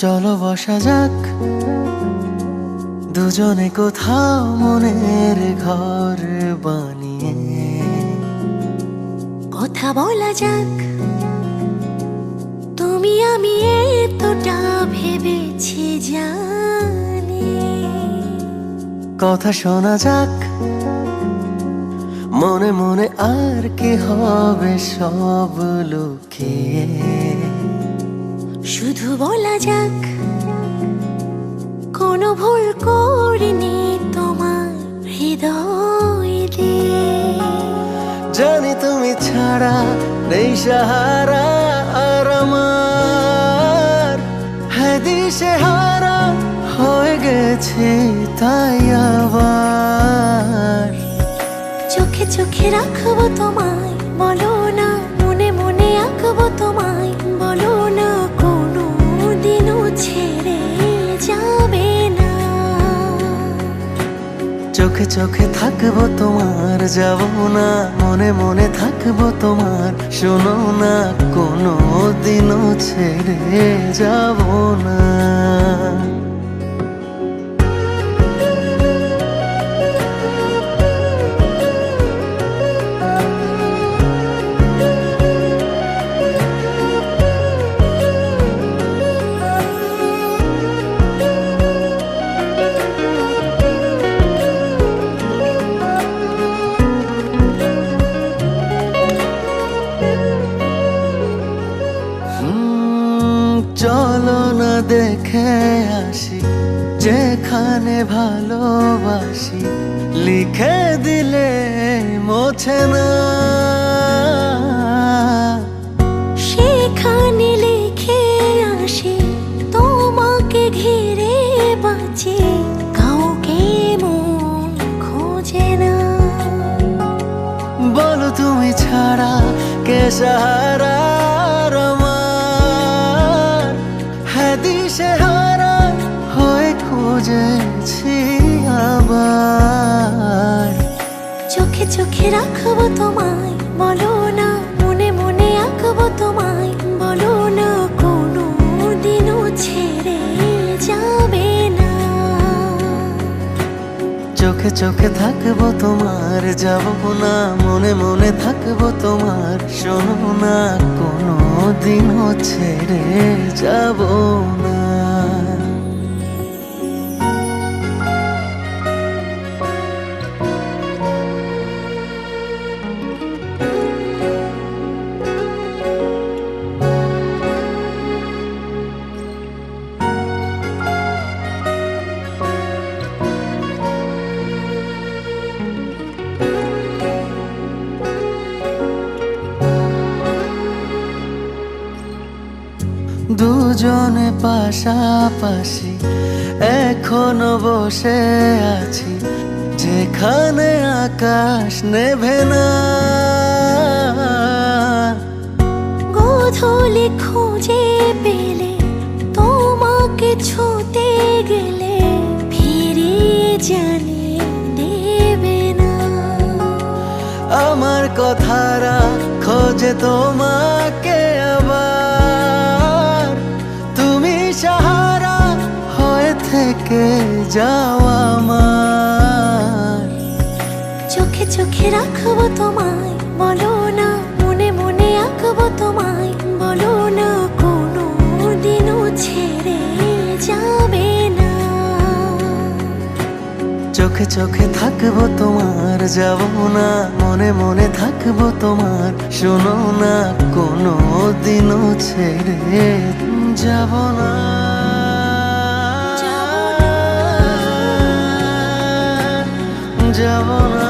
চলো বসা যাক। দুজনে কোথাও মনের ঘর বানিয়ে। কথা বলা যাক। তুমি আমি এতটা ভেবেছি জানি। কথা শোনা যাক। মনে মনে আর কি হবে সব লুকিয়ে। শুধু বলা যাক কোনো ভুল করিনি তোমার হৃদয় দিয়ে। জানি তুমি ছাড়া নেই সাহারা আর আমার। হ্যাঁ দিশে হারা হয়ে গেছে তাই আবার। চোখে চোখে রাখব তোমায় বলো চোখে চোখে থাকব তোমার, যাব না, মনে মনে থাকব তোমার। শোনো না কোনো দিনও ছেড়ে যাব না। চলো না দেখে আসি যেখানে ভালোবাসি লিখে দিলে মোছে না। সেখানে লিখে আসি তোমাকে ঘিরে বাঁচে কাউকে মন খোঁজে না। বলো তুমি ছাড়া কে সাহারা চোখে রাখব তোমায়, বলো না, মনে মনে আঁকবো তোমায়, বলো না কোনো দিনও ছেড়ে যাবে না। চোখে চোখে থাকব তোমার, যাব না, মনে মনে থাকব তোমার শোনো না কোনো দিনও ছেড়ে যাব না। পাশাপাশি এখনও বসে আছি যেখানে আকাশ নেভে না। গোধূলি খুঁজে পেলে তোমাকে ছুতে গেলে ফিরিয়ে জানিয়ে দেবে না। আমার কথারা খোঁজে তোমাকে থেকে যাও আমার। চোখে চোখে রাখব তোমায় বলো না মনে মনে আঁকবো তোমায় বলো না কোনো দিনও ছেড়ে যাবে না। চোখে চোখে থাকব তোমার যাব না মনে মনে থাকব তোমার শোনো না কোনো দিনও ছেড়ে যাব না। যাব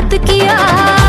याद किया।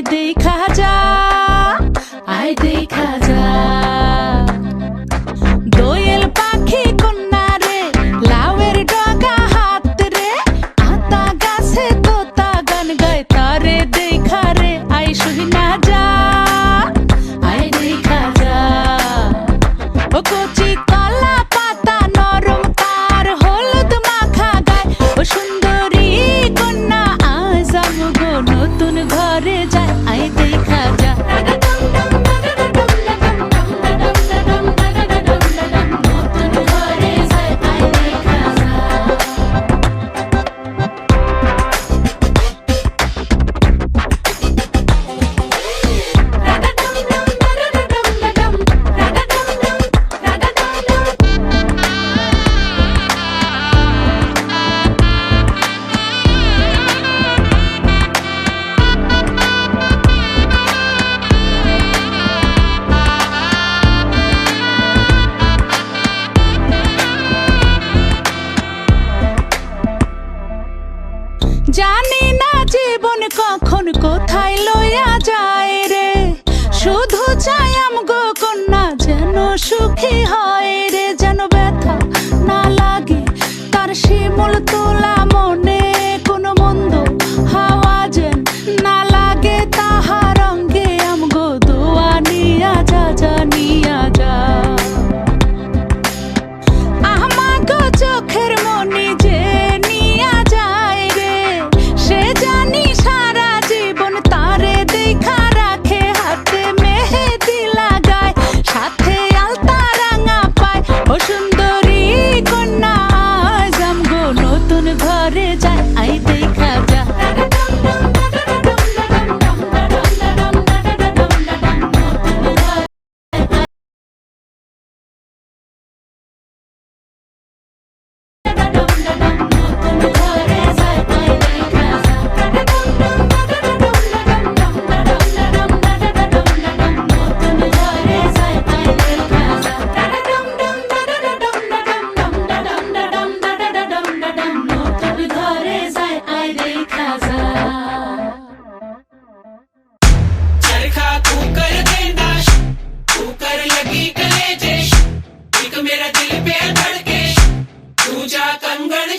দেখা নতুন ঘরে যায় আয় দেখা যা জানি না জীবন কখন কোথায় লইয়া যায় রে। শুধু চাই আমগো কন্যা যেন সুখী হয় রে। যেন ব্যথা না লাগে, তার শিমুল তোলা মনে ঘরে যায় আই দেখা तुझ्या कंगण